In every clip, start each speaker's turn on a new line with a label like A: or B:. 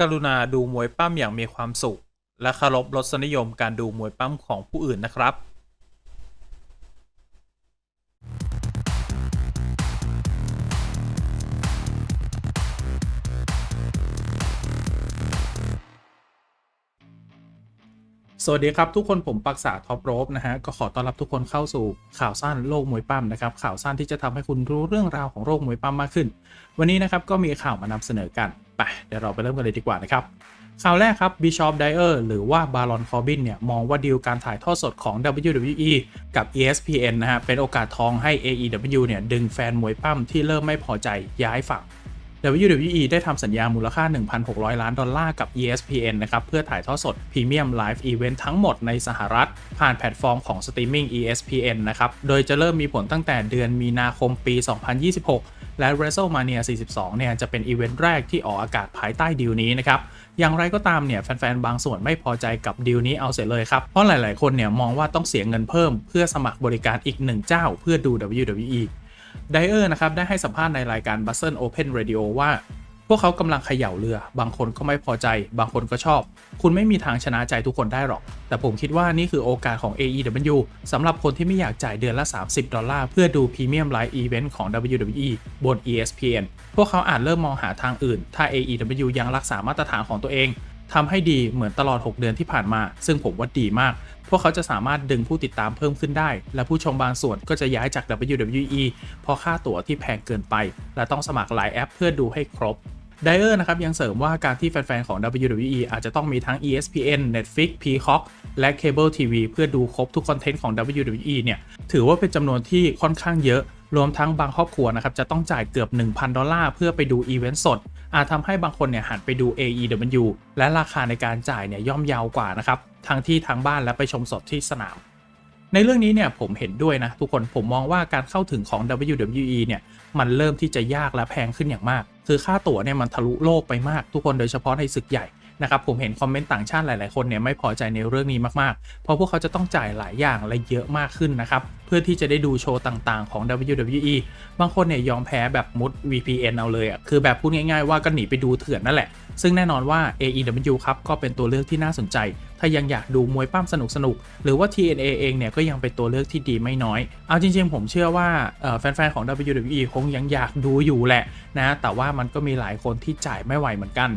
A: กรุณาดูมวยปั้มอย่างมีความสุข และเคารพรสนิยมการดูมวยปั้มของผู้อื่นนะครับสวัสดีครับ ทุกคนผมปักษาท็อปโรบนะฮะ ก็ขอต้อนรับทุกคนเข้าสู่ข่าวสั้นโลกมวยปั้มนะครับ ข่าวสั้นที่จะทำให้คุณรู้เรื่องราวของโลกมวยปั้มมากขึ้น วันนี้นะครับก็มีข่าวมานำเสนอกัน ไปเดี๋ยวเราไปเริ่มกันเลยดีกว่านะครับข่าวแรกครับบิชอปไดเออร์หรือว่าบารอนคอร์บินเนี่ยมองว่าดีลการถ่ายทอดสดของ WWE กับ ESPN นะฮะเป็นโอกาสทองให้ AEW เนี่ยดึงแฟนมวยปั้มที่เริ่มไม่พอใจย้ายฝั่ง WWE ได้ทำสัญญามูลค่า 1,600 ล้านดอลลาร์กับ ESPN นะครับเพื่อถ่ายทอดสดพรีเมียมไลฟ์อีเวนต์ทั้งหมดในสหรัฐ ผ่านแพลตฟอร์มของสตรีมมิ่ง ESPN นะครับโดยจะเริ่มมีผลตั้งแต่เดือนมีนาคมปี 2026 และ WrestleMania 42 เนี่ยจะเป็นอีเวนต์แรกที่ออกอากาศภายใต้ดีลนี้นะครับอย่างไรก็ตามเนี่ยแฟนๆ บางส่วนไม่พอใจกับดีลนี้เอาเสียเลยครับ เพราะหลายๆ คนเนี่ยมองว่าต้องเสียเงินเพิ่มเพื่อสมัครบริการอีกหนึ่งเจ้าเพื่อดู WWE ไดเออร์นะครับได้ให้สัมภาษณ์ในรายการ b u z z e r Open Radio ว่า พวกเขากำลังเขย่าเรือ บางคนก็ไม่พอใจ บางคนก็ชอบ คุณไม่มีทางชนะใจทุกคนได้หรอก แต่ผมคิดว่านี่คือโอกาสของ AEW สำหรับคนที่ไม่อยากจ่ายเดือนละ 30 ดอลลาร์ เพื่อดูพรีเมียมไลฟ์อีเวนต์ของ WWE บน ESPN พวกเขาอาจเริ่มมองหาทางอื่น ถ้า AEW ยังรักษามาตรฐานของตัวเอง ทำให้ดีเหมือนตลอด 6 เดือนที่ผ่านมา ซึ่งผมว่าดีมาก พวกเขาจะสามารถดึงผู้ติดตามเพิ่มขึ้นได้ และผู้ชมบางส่วนก็จะย้ายจาก WWE เพราะค่าตั๋วที่แพงเกินไป และต้องสมัครหลายแอปเพื่อดูให้ครบไดเออร์นะครับยังเสริมว่าการที่แฟน ๆ ของ WWE อาจจะต้องมีทั้ง ESPN Netflix Peacock และ Cable TV เพื่อดูครบทุกคอนเทนต์ของ WWE เนี่ย ถือว่าเป็นจำนวนที่ค่อนข้างเยอะ รวมทั้งบางครอบครัวนะครับจะต้องจ่ายเกือบ 1,000 ดอลลาร์เพื่อไปดูอีเวนต์สด อาจทำให้บางคนเนี่ยหันไปดู AEW และราคาในการจ่ายเนี่ยย่อมเยาวกว่านะครับทั้งที่ทางบ้านและไปชมสดที่สนาม ในเรื่องนี้เนี่ยผมเห็นด้วยนะทุกคนผมมองว่าการเข้าถึงของ WWE เนี่ยมันเริ่มที่จะยากและแพงขึ้นอย่างมาก คือค่าตั๋วเนี่ยมันทะลุโลกไปมากทุกคนโดยเฉพาะในศึกใหญ่ นะครับผมเห็นคอมเมนต์ต่างชาติหลายๆคนเนี่ยไม่พอใจในเรื่องนี้มากๆ เพราะพวกเขาจะต้องจ่ายหลายอย่างและเยอะมากขึ้นนะครับเพื่อที่จะได้ดูโชว์ต่างๆ ของ WWE บางคนเนี่ยยอมแพ้แบบมุด VPN เอาเลยอะคือแบบพูดง่าย ๆ ว่าก็หนีไปดูเถื่อนนั่นแหละ ซึ่งแน่นอนว่า AEW ครับก็เป็นตัวเลือกที่น่าสนใจ ถ้ายังอยากดูมวยปั้มสนุกๆหรือว่า TNA เองเนี่ยก็ยังเป็นตัวเลือกที่ดีไม่น้อย เอาจริง ๆ ผมเชื่อว่าแฟนๆของ WWE คงยังอยากดูอยู่แหละนะแต่ว่ามันก็มีหลายคนที่จ่ายไม่ไหวเหมือนกัน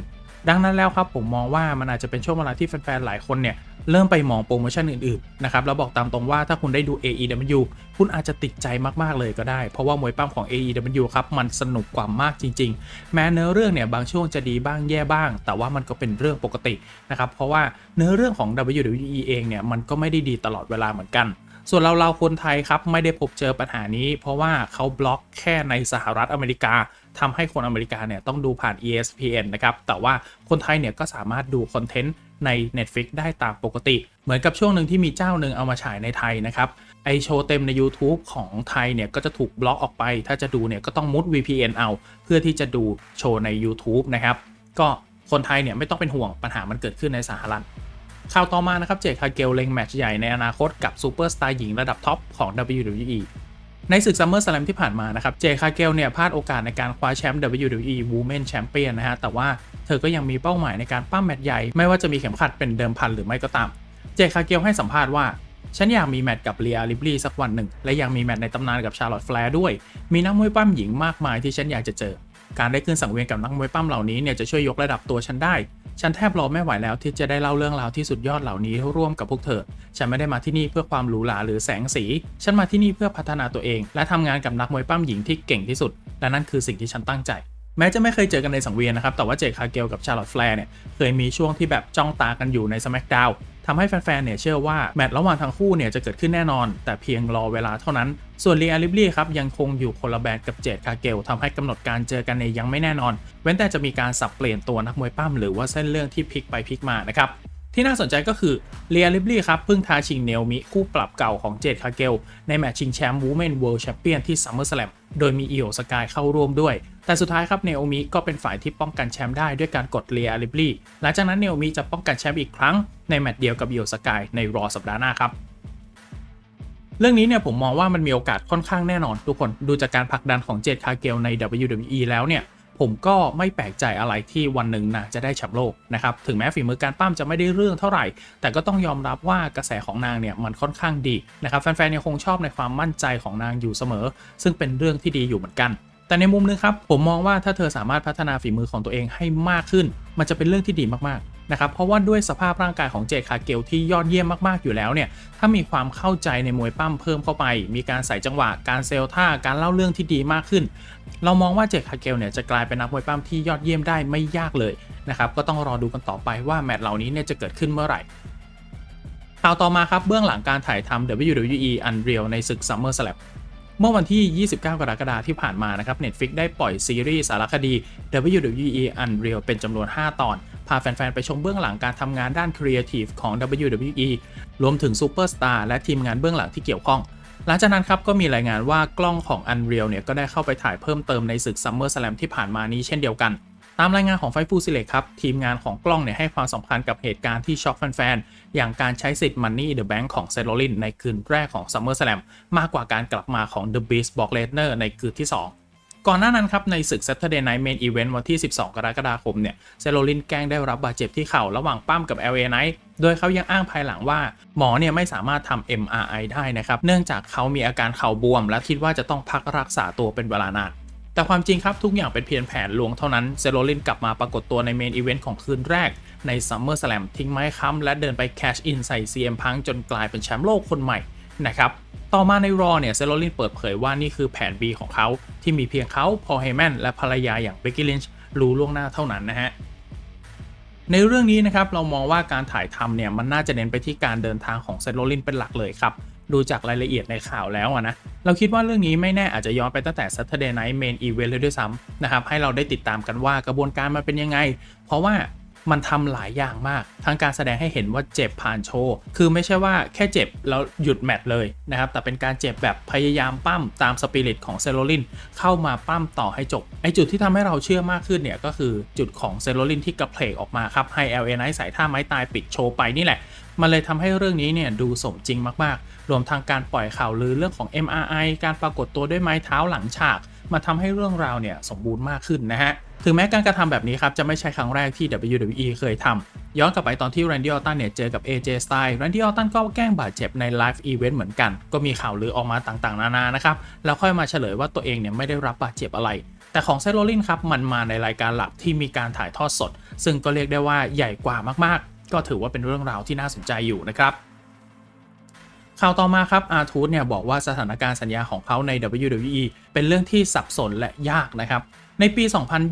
A: ดังนั้นแล้วครับผมมองว่ามันอาจจะเป็นช่วงเวลาที่แฟนๆ หลายคนเนี่ยเริ่มไปมองโปรโมชั่นอื่นๆ นะครับ แล้วบอกตามตรงว่าถ้าคุณได้ดู AEW คุณอาจจะติดใจมากๆ เลยก็ได้ เพราะว่ามวยปั้มของ AEW ครับ มันสนุกกว่ามากจริงๆ แม้เนื้อเรื่องเนี่ยบางช่วงจะดีบ้างแย่บ้าง แต่ว่ามันก็เป็นเรื่องปกตินะครับ เพราะว่าเนื้อเรื่องของ WWE เองเนี่ยมันก็ไม่ได้ดีตลอดเวลาเหมือนกันส่วนเราเราคนไทยครับ ไม่ได้พบเจอปัญหานี้ เพราะว่าเขาบล็อกแค่ในสหรัฐอเมริกา ทำให้คนอเมริกาเนี่ยต้องดูผ่าน ESPN นะครับแต่ว่าคนไทยเนี่ยก็สามารถดูคอนเทนต์ใน Netflix ได้ตามปกติ เหมือนกับช่วงหนึ่งที่มีเจ้าหนึ่งเอามาฉายในไทยนะครับไอโชว์เต็มใน YouTube ของไทยเนี่ยก็จะถูกบล็อกออกไป ถ้าจะดูเนี่ยก็ต้องมุด VPN เอา เพื่อที่จะดูโชว์ใน YouTube นะครับก็คนไทยเนี่ยไม่ต้องเป็นห่วงปัญหามันเกิดขึ้นในสหรัฐข่าวต่อมานะครับเจคคาเกลเล็งแมตช์ใหญ่ในอนาคตกับซูเปอร์สตาร์หญิงระดับท็อปของ WWE ในศึกซัมเมอร์สแลมที่ผ่านมานะครับ เจคาเกลเนี่ยพลาดโอกาสในการคว้าแชมป์ WWE Women Champion นะฮะ แต่ว่าเธอก็ยังมีเป้าหมายในการปั้มแมตช์ใหญ่ ไม่ว่าจะมีเข็มขัดเป็นเดิมพันหรือไม่ก็ตาม เจคาเกลให้สัมภาษณ์ว่า ฉันอยากมีแมตช์กับเลียริบลีสักวันหนึ่ง และยังมีแมตช์ในตำนานกับชาร์ลอตแฟร์ด้วย มีนักมวยปั้มหญิงมากมายที่ฉันอยากจะเจอ การได้ขึ้นสังเวียนกับนักมวยปั้มเหล่านี้เนี่ยจะช่วยยกระดับตัวฉันได้ ฉันแทบรอไม่ไหวแล้วที่จะได้เล่าเรื่องราวที่สุดยอดเหล่านี้ร่วมกับพวกเธอ ฉันไม่ได้มาที่นี่เพื่อความหรูหราหรือแสงสี ฉันมาที่นี่เพื่อพัฒนาตัวเอง และทำงานกับนักมวยปั้มหญิงที่เก่งที่สุด และนั่นคือสิ่งที่ฉันตั้งใจ แม้จะไม่เคยเจอกันในสังเวียนนะครับ แต่ว่าเจคาเกลกับชาร์ลอตแฟร์เนี่ยเคยมีช่วงที่แบบจ้องตากันอยู่ในสมักดาวทำให้แฟนๆ เนี่ยเชื่อว่าแมตช์ระหว่างทั้งคู่เนี่ยจะเกิดขึ้นแน่นอน แต่เพียงรอเวลาเท่านั้น ส่วนเรียลิบลี่ครับยังคงอยู่คนละแบรนด์กับเจดคาเกลทำให้กำหนดการเจอกันในยังไม่แน่นอน เว้นแต่จะมีการสับเปลี่ยนตัวนักมวยปั้มหรือว่าเส้นเรื่องที่พลิกไปพลิกมานะครับ ที่น่าสนใจก็คือเรียลิบลี่ครับเพิ่งท้าชิงเนลมิคู่ปรับเก่าของเจดคาเกล ในแมตช์ชิงแชมป์วูแมนเวิลด์แชมเปี้ยนที่ซัมเมอร์สแลมโดยมีอิโอสกายเข้าร่วมด้วย แต่สุดท้ายครับเนโอมิก็เป็นฝ่ายที่ป้องกันแชมป์ได้ด้วยการกดเรียลิบลี่หลังจากนั้นเนโอมิจะป้องกันแชมป์อีกครั้งในแมตช์เดียวกับอิโอสกายในรอสัปดาห์หน้าครับเรื่องนี้เนี่ยผมมองว่ามันมีโอกาสค่อนข้างแน่นอนทุกคนดูจากการผลักดันของเจดคาเกลใน WWE แล้วเนี่ย ผมก็ไม่แปลกใจอะไรที่วันหนึ่งนางจะได้แชมป์โลกนะครับถึงแม้ฝีมือการปั้มจะไม่ได้เรื่องเท่าไหร่ แต่ก็ต้องยอมรับว่ากระแสของนางเนี่ยมันค่อนข้างดีนะครับแฟนๆยังคงชอบในความมั่นใจของนางอยู่เสมอ ซึ่งเป็นเรื่องที่ดีอยู่เหมือนกัน แต่ในมุมนึงครับผมมองว่าถ้าเธอสามารถพัฒนาฝีมือของตัวเองให้มากขึ้น มันจะเป็นเรื่องที่ดีมากๆ นะครับเพราะว่าด้วยสภาพร่างกายของเจคาเกลที่ยอดเยี่ยมมากๆอยู่แล้วเนี่ยถ้ามีความเข้าใจในมวยปั้มเพิ่มเข้าไป มีการใส่จังหวะการเซลท่าการเล่าเรื่องที่ดีมากขึ้น เรามองว่าเจคาเกลเนี่ยจะกลายเป็นนักมวยปั้มที่ยอดเยี่ยมได้ไม่ยากเลยนะครับก็ต้องรอดูกันต่อไปว่าแมตช์เหล่านี้เนี่ยจะเกิดขึ้นเมื่อไหร่ข่าวต่อมาครับเบื้องหลังการถ่ายทำ WWE Unreal ในศึก Summer Slam เมื่อวันที่ 29 กรกฎาคมที่ผ่านมานะครับ Netflix ได้ปล่อยซีรีส์สารคดี WWE Unreal เป็นจำนวน 5 ตอน พาแฟน ๆ ไปชมเบื้องหลังการทำงานด้านครีเอทีฟของ WWE รวมถึงซูเปอร์สตาร์และทีมงานเบื้องหลังที่เกี่ยวข้อง หลังจากนั้นครับก็มีรายงานว่ากล้องของ Unreal เนี่ยก็ได้เข้าไปถ่ายเพิ่มเติมในศึก Summer Slam ที่ผ่านมานี้เช่นเดียวกัน ตามรายงานของไฟฟูซิเลกครับทีมงานของกล้องเนี่ยให้ความสำคัญกับเหตุการณ์ที่ช็อกแฟนๆอย่างการใช้สิทธิ์ Money the Bank ของเซโรลินในคืนแรกของ Summer Slam มากกว่าการกลับมาของ The Beast Brock Lesnar ในคืนที่ 2 ก่อนหน้านั้นครับในศึก Saturday Night Main Event วันที่ 12 กรกฎาคมเนี่ยเซโรลินแกล้งได้รับบาดเจ็บที่เข่าระหว่างปั้มกับ LA Knight โดยเขายังอ้างภายหลังว่า หมอเนี่ยไม่สามารถทำ MRI ได้นะครับ เนื่องจากเขามีอาการเข่าบวม และคิดว่าจะต้องพักรักษาตัวเป็นเวลานานแต่ความจริงครับทุกอย่างเป็นเพียงแผนลวงเท่านั้นเซโรลินกลับมาปรากฏตัวในเมนอีเวนต์ของคืนแรกใน Summer Slam ทิ้งไม้ค้ำและเดินไปแคชอินใส่ CM Punk จนกลายเป็นแชมป์โลกคนใหม่ นะครับต่อมาในรอเนี่ยเซโรลินเปิดเผยว่านี่คือแผน B ของเขาที่มีเพียงเขาพอเฮแมนและภรรยาอย่างเบกกี้ลินช์รู้ล่วงหน้าเท่านั้นนะฮะในเรื่องนี้นะครับเรามองว่าการถ่ายทำเนี่ยมันน่าจะเน้นไปที่การเดินทางของเซโรลินเป็นหลักเลยครับดูจากรายละเอียดในข่าวแล้วนะ เราคิดว่าเรื่องนี้ไม่แน่อาจจะย้อนไปตั้งแต่ Saturday Night Main Event เลยด้วยซ้ำนะครับ ให้เราได้ติดตามกันว่ากระบวนการมันเป็นยังไง เพราะว่า มันทำหลายอย่างมากทั้งการแสดงให้เห็นว่าเจ็บผ่านโชว์ คือไม่ใช่ว่าแค่เจ็บแล้วหยุดแมตช์เลยนะครับ แต่เป็นการเจ็บแบบพยายามปั้มตามสปิริตของเซโรลินเข้ามาปั้มต่อให้จบ ไอจุดที่ทำให้เราเชื่อมากขึ้นเนี่ยก็คือจุดของเซโรลินที่กระเพลกออกมาครับ ให้ LA Knight ใส่ท่าไม้ตายปิดโชว์ไปนี่แหละมันเลยทำให้เรื่องนี้เนี่ยดูสมจริงมาก ๆ รวมทางการปล่อยข่าวลือเรื่องของ MRI การปรากฏตัวด้วยไม้เท้าหลังฉาก มาทำให้เรื่องราวเนี่ยสมบูรณ์มากขึ้นนะฮะถึงแม้การกระทำแบบนี้ครับ จะไม่ใช่ครั้งแรกที่ WWE เคยทำย้อนกลับไปตอนที่ Randy Orton เนี่ย เจอกับ AJ Styles Randy Orton ก็แกล้งบาดเจ็บในไลฟ์อีเวนต์เหมือนกัน ก็มีข่าวลือออกมาต่างๆ นานานะครับ แล้วค่อยมาเฉลยว่าตัวเองเนี่ยไม่ได้รับบาดเจ็บอะไร แต่ของเซโรลินครับ มันมาในรายการหลักที่มีการถ่ายทอดสด ซึ่งก็เรียกได้ว่าใหญ่กว่ามากๆ ก็ถือว่าเป็นเรื่องราวที่น่าสนใจอยู่นะครับ ข่าวต่อมาครับอาร์ทูธเนี่ยบอกว่าสถานการณ์สัญญาของเขาใน WWE เป็นเรื่องที่สับสนและยากนะครับ ในปี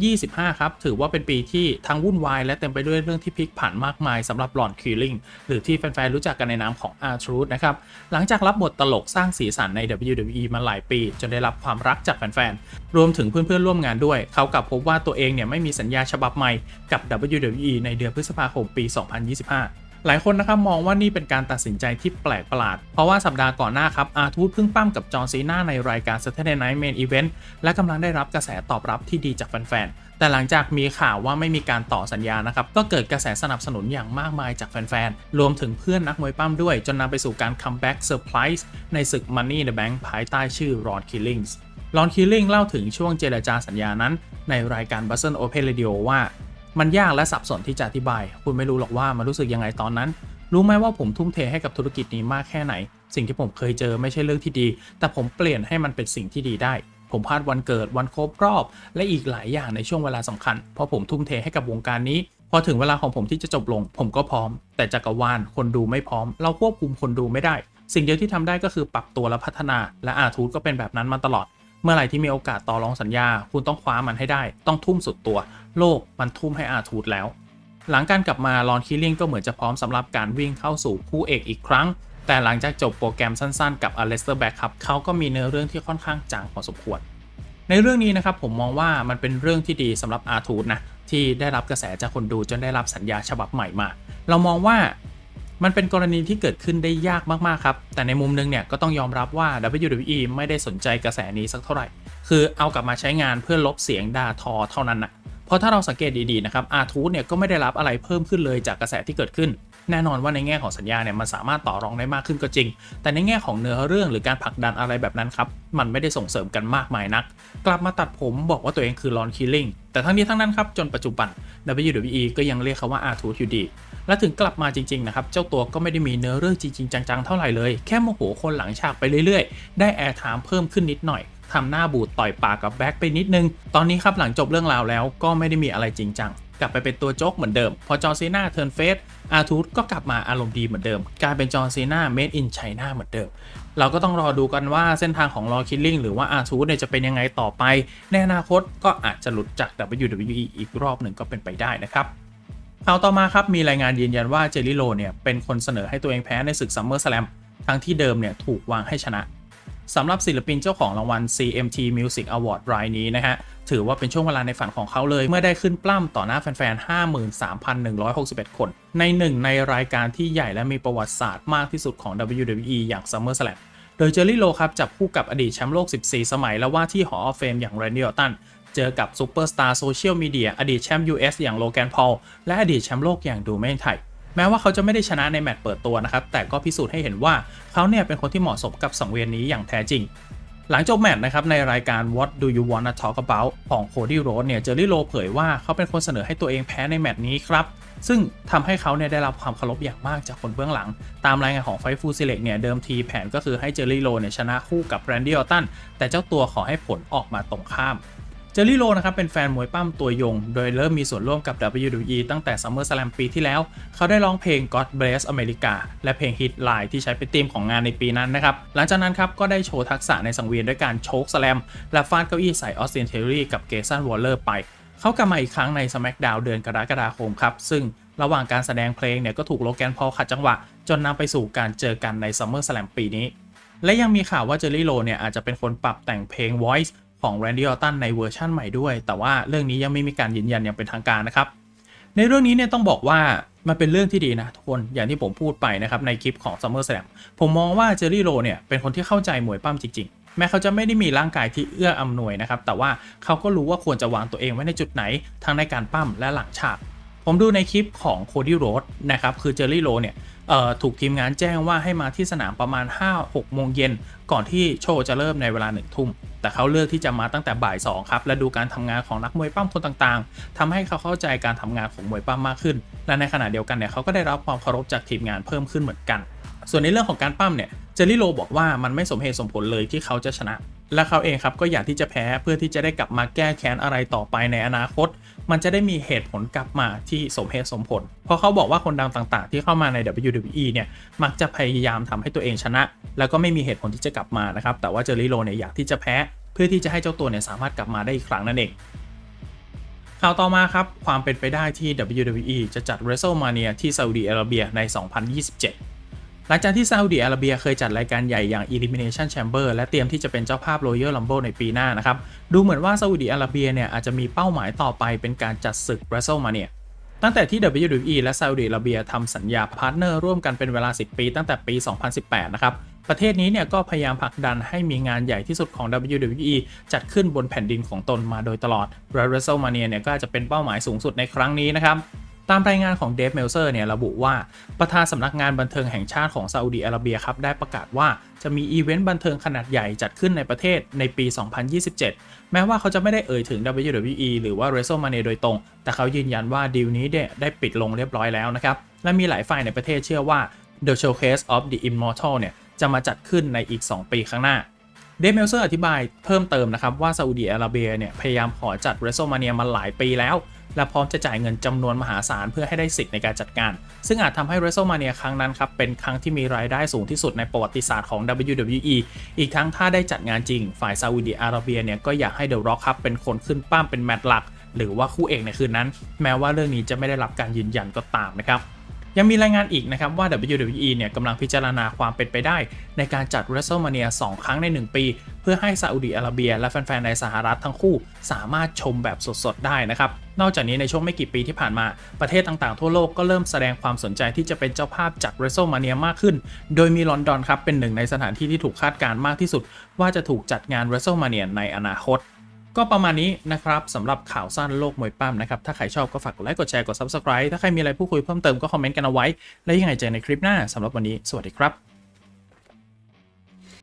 A: 2025 ครับ ถือว่าเป็นปีที่ทั้งวุ่นวายและเต็มไปด้วยเรื่องที่พลิกผันมากมายสำหรับหลอนคิลลิงหรือที่แฟนๆ รู้จักกันในนามของอาร์ทูธนะครับ หลังจากรับบทตลกสร้างสีสันใน WWE มาหลายปี จนได้รับความรักจากแฟนๆ รวมถึงเพื่อนๆ ร่วมงานด้วย เขากลับพบว่าตัวเองเนี่ยไม่มีสัญญาฉบับใหม่กับ WWE ในเดือนพฤษภาคมปี 2025 หลายคนนะครับมองว่านี่เป็นการตัดสินใจที่แปลกประหลาด เพราะว่าสัปดาห์ก่อนหน้าครับอาร์ทูธเพิ่งปั้มกับจอห์นซีนาในรายการ Saturday Night Main Event และกำลังได้รับกระแสตอบรับที่ดีจากแฟนๆ แต่หลังจากมีข่าวว่าไม่มีการต่อสัญญานะครับ ก็เกิดกระแสสนับสนุนอย่างมากมายจากแฟนๆ รวมถึงเพื่อนนักมวยปั้มด้วย จนนำไปสู่การคัมแบ็กเซอร์ไพรส์ในศึก Money in the Bank ภายใต้ชื่อ Ron Killings ลอนคิลลิงเล่าถึงช่วงเจรจาสัญญานั้น ในรายการ b u z z e r Open Radio ว่า มันยากและสับสนที่จะอธิบาย คุณไม่รู้หรอกว่ามันรู้สึกยังไงตอนนั้น รู้ไหมว่าผมทุ่มเทให้กับธุรกิจนี้มากแค่ไหน สิ่งที่ผมเคยเจอไม่ใช่เรื่องที่ดี แต่ผมเปลี่ยนให้มันเป็นสิ่งที่ดีได้ ผมพลาดวันเกิดวันครบรอบ และอีกหลายอย่างในช่วงเวลาสำคัญ เพราะผมทุ่มเทให้กับวงการนี้ พอถึงเวลาของผมที่จะจบลง ผมก็พร้อม แต่จักรวาลคนดูไม่พร้อม เราควบคุมคนดูไม่ได้ สิ่งเดียวที่ทำได้ก็คือปรับตัวและพัฒนา และอาทูตก็เป็นแบบนั้นมาตลอด เมื่อไหร่ที่มีโอกาสต่อรองสัญญา คุณต้องคว้ามันให้ได้ ต้องทุ่มสุดตัว โลกมันทุ่มให้อาทูตแล้ว หลังการกลับมาลอนคิลลิงก็เหมือนจะพร้อมสำหรับการวิ่งเข้าสู่คู่เอกอีกครั้ง แต่หลังจากจบโปรแกรมสั้นๆ กับอเลสเตอร์แบ็กครับเขาก็มีเนื้อเรื่องที่ค่อนข้างจางพอสมควร ในเรื่องนี้นะครับผมมองว่ามันเป็นเรื่องที่ดีสำหรับอาทูตนะที่ได้รับกระแสจากคนดูจนได้รับสัญญาฉบับใหม่มา เรามองว่า มันเป็นกรณีที่เกิดขึ้นได้ยากมากๆครับ แต่ในมุมนึงเนี่ยก็ต้องยอมรับว่า WWE ไม่ได้สนใจกระแสนี้สักเท่าไหร่ คือเอากลับมาใช้งานเพื่อลบเสียงด่าทอเท่านั้นนะ ราะถ้าเราสังเกตดีๆนะครับอาทูเนี่ยก็ไม่ได้รับอะไรเพิ่มขึ้นเลยจากกระแสที่เกิดขึ้น แน่นอนว่าในแง่ของสัญญาเนี่ยมันสามารถต่อรองได้มากขึ้นก็จริง แต่ในแง่ของเนื้อเรื่องหรือการผลักดันอะไรแบบนั้นครับมันไม่ได้ส่งเสริมกันมากมายนัก กลับมาตัดผมบอกว่าตัวเองคือลอนคิลลิ่งแต่ทั้งนี้ทั้งนั้นครับจนปัจจุบัน WWE ก็ยังเรียกเขาว่าอาทูอยู่ดี และถึงกลับมาจริงๆนะครับ เจ้าตัวก็ไม่ได้มีเนื้อเรื่องจริงๆ จังๆ เท่าไหร่เลย แค่โมโหคนหลังฉากไปเรื่อยๆ ได้แอร์ไทม์เพิ่มขึ้นนิดหน่อย ทำหน้าบูดต่อยปากกับแบ็คไปนิดนึง ตอนนี้ครับหลังจบเรื่องราวแล้วก็ไม่ได้มีอะไรจริงจังกลับไปเป็นตัวโจ๊กเหมือนเดิม พอจอร์ซีนาเทิร์นเฟสอาทูตก็กลับมาอารมณ์ดีเหมือนเดิม กลายเป็นจอร์ซีนาเมดอินไชน่าเหมือนเดิม เราก็ต้องรอดูกันว่าเส้นทางของรอคิลลิ่งหรือว่าอาทูตเนี่ยจะเป็นยังไงต่อไป ในอนาคตก็อาจจะหลุดจาก WWE อีกรอบหนึ่งก็เป็นไปได้นะครับข่าวต่อมาครับมีรายงานยืนยันว่าเจอริโลเนี่ยเป็นคนเสนอให้ตัวเองแพ้ในศึกซัมเมอร์ส a ลมทั้งที่เดิมเนี่ยถูกวางให้ชนะ สำหรับศิลปินเจ้าของรางวัล CMT Music Award รายนี้นะฮะ ถือว่าเป็นช่วงเวลาในฝันของเขาเลย เมื่อได้ขึ้นปล้ำต่อหน้าแฟนๆ 53,161 คน ในหนึ่งในรายการที่ใหญ่และมีประวัติศาสตร์มากที่สุดของ WWE อย่าง SummerSlam โดยเจอรี่โลครับจับคู่กับอดีตแชมป์โลก 14 สมัย และว่าที่หอออฟเฟมอย่างแรนดี้ออตตันเจอกับซูเปอร์สตาร์โซเชียลมีเดียอดีตแชมป์ US อย่างโลแกนพอลและอดีตแชมป์โลกอย่างดูเมนไท แม้ว่าเขาจะไม่ได้ชนะในแมตช์เปิดตัวนะครับ แต่ก็พิสูจน์ให้เห็นว่าเขาเนี่ยเป็นคนที่เหมาะสมกับสังเวียนนี้อย่างแท้จริง หลังจบแมตช์นะครับในรายการ What Do You Wanna Talk About ของโคดี้โรดเนี่ยเจอรี่โลเผยว่าเขาเป็นคนเสนอให้ตัวเองแพ้ในแมตช์นี้ครับ ซึ่งทำให้เขาเนี่ยได้รับความเคารพอย่างมากจากคนเบื้องหลัง ตามรายงานของไฟฟูซิเล็กเนี่ยเดิมทีแผนก็คือให้เจอรี่โลเนี่ยชนะคู่กับแรนดี้ออตันแต่เจ้าตัวขอให้ผลออกมาตรงข้าม เจอรี่โลนะครับเป็นแฟนมวยปั้มตัวยง โดยเริ่มมีส่วนร่วมกับ WWE ตั้งแต่ SummerSlam ปีที่แล้ว เขาได้ร้องเพลง God Bless America และเพลง Hit Line ที่ใช้เป็นธีมของงานในปีนั้นนะครับ หลังจากนั้นครับก็ได้โชว์ทักษะในสังเวียนด้วยการโชกสแลมและฟาดเก้าอี้ใส่ออสตินเทอรี่กับเกสันวอลเลอร์ไปเขากลับมาอีกครั้งใน SmackDown เดือนกรกฎาคมครับ ซึ่งระหว่างการแสดงเพลงเนี่ยก็ถูกโลแกนพอลขัดจังหวะ จนนำไปสู่การเจอกันใน SummerSlam ปีนี้ และยังมีข่าวว่าเจอรี่โลเนี่ยอาจจะเป็นคนปรับแต่งเพลง Voice ของ Randy Orton ในเวอร์ชั่นใหม่ด้วย แต่ว่าเรื่องนี้ยังไม่มีการยืนยันอย่างเป็นทางการนะครับ ในเรื่องนี้เนี่ยต้องบอกว่ามันเป็นเรื่องที่ดีนะทุกคนอย่างที่ผมพูดไปนะครับในคลิปของ SummerSlam ผมมองว่าเจอรี่โรเนี่ยเป็นคนที่เข้าใจมวยปั้มจริงๆ แม้เขาจะไม่ได้มีร่างกายที่เอื้ออำนวยนะครับ แต่ว่าเขาก็รู้ว่าควรจะวางตัวเองไว้ในจุดไหนทั้งในการปั้มและหลังฉาก ผมดูในคลิปของโคดี้โรดนะครับคือเจอรี่โรเนี่ย ถูกทีมงานแจ้งว่าให้มาที่สนามประมาณ 5-6 โมงเย็น ก่อนที่โชว์จะเริ่มในเวลา1ทุ่ม แต่เขาเลือกที่จะมาตั้งแต่บ่าย 2 ครับ และดูการทำงานของนักมวยปั้มคนต่างๆทำให้เขาเข้าใจการทำงานของมวยปั้มมากขึ้น และในขณะเดียวกันเนี่ยเขาก็ได้รับความเคารพจากทีมงานเพิ่มขึ้นเหมือนกัน ส่วนในเรื่องของการปั้มเนี่ย เจอรี่โลบอกว่ามันไม่สมเหตุสมผลเลยที่เขาจะชนะ และเขาเองครับก็อยากที่จะแพ้เพื่อที่จะได้กลับมาแก้แค้นอะไรต่อไปในอนาคต มันจะได้มีเหตุผลกลับมาที่สมเหตุสมผล เพราะเขาบอกว่าคนดังต่างๆ ที่เข้ามาใน WWE เนี่ยมักจะพยายามทำให้ตัวเองชนะ แล้วก็ไม่มีเหตุผลที่จะกลับมานะครับแต่ว่าเจอริโลเนี่ยอยากที่จะแพ้ เพื่อที่จะให้เจ้าตัวเนี่ยสามารถกลับมาได้อีกครั้งนั่นเองข่าวต่อมาครับ ความเป็นไปได้ที่ WWE จะจัด WrestleMania ที่ซาอุดีอาระเบียใน 2027 หลังจากที่ซาอุดีอาระเบียเคยจัดรายการใหญ่อย่าง Elimination Chamber และเตรียมที่จะเป็นเจ้าภาพ Royal Rumble ในปีหน้านะครับ ดูเหมือนว่าซาอุดีอาระเบียเนี่ยอาจจะมีเป้าหมายต่อไปเป็นการจัดศึก WrestleMania ตั้งแต่ที่ WWE และซาอุดีอาระเบียทำสัญญาพาร์ทเนอร์ร่วมกันเป็นเวลา 10 ปีตั้งแต่ปี 2018 นะครับ ประเทศนี้เนี่ยก็พยายามผลักดันให้มีงานใหญ่ที่สุดของ WWE จัดขึ้นบนแผ่นดินของตนมาโดยตลอด WrestleMania เนี่ยก็จะเป็นเป้าหมายสูงสุดในครั้งนี้นะครับ ตามรายงานของเดฟเมลเซอร์เนี่ยระบุว่า ประธานสำนักงานบันเทิงแห่งชาติของซาอุดีอาระเบียครับได้ประกาศว่าจะมีอีเวนต์บันเทิงขนาดใหญ่จัดขึ้นในประเทศในปี 2027 แม้ว่าเขาจะไม่ได้เอ่ยถึง WWE หรือว่า WrestleMania โดยตรง แต่เขายืนยันว่าดีลนี้เนี่ยได้ปิดลงเรียบร้อยแล้วนะครับ และมีหลายฝ่ายในประเทศเชื่อว่า The Showcase of the Immortal เนี่ยจะมาจัดขึ้นในอีก 2 ปีข้างหน้าเดฟเมลเซอร์อธิบายเพิ่มเติมนะครับว่าซาอุดีอาระเบียเนี่ยพยายามขอจัด WrestleMania มาหลายปีแล้ว และพร้อมจะจ่ายเงินจำนวนมหาศาลเพื่อให้ได้สิทธิ์ในการจัดการซึ่งอาจทำให้ WrestleMania ครั้งนั้นครับเป็นครั้งที่มีรายได้สูงที่สุดในประวัติศาสตร์ของ WWE อีกทั้งถ้าได้จัดงานจริง ฝ่ายซาอุดีอาระเบียเนี่ยก็อยากให้เดอะร็อกครับเป็นคนขึ้นป้ามเป็นแมตช์หลัก หรือว่าคู่เอกในคืนนั้น แม้ว่าเรื่องนี้จะไม่ได้รับการยืนยันก็ตามนะครับ ยังมีรายงานอีกนะครับว่า WWE เนี่ยกำลังพิจารณาความเป็นไปได้ ในการจัด WrestleMania 2 ครั้งใน 1 ปี เพื่อให้ซาอุดีอาระเบีย และแฟน ๆ ในสหรัฐทั้งคู่ สามารถชมแบบสด ๆ ได้นะครับ นอกจากนี้ในช่วงไม่กี่ปีที่ผ่านมา ประเทศต่างๆ ทั่วโลกก็เริ่มแสดงความสนใจที่จะเป็นเจ้าภาพจัด WrestleMania มากขึ้น โดยมีลอนดอนครับเป็นหนึ่งในสถานที่ที่ถูกคาดการณ์มากที่สุด ว่าจะถูกจัดงาน WrestleMania ในอนาคต ก็ประมาณนี้นะครับสำหรับข่าวสั้นโลกมวยปั้มนะครับ ถ้าใครชอบก็ฝากกดไลค์กดแชร์กด Subscribe ถ้าใครมีอะไรพูดคุยเพิ่มเติมก็คอมเมนต์กันเอาไว้ แล้วยังไงเจอในคลิปหน้าสำหรับวันนี้สวัสดีครับ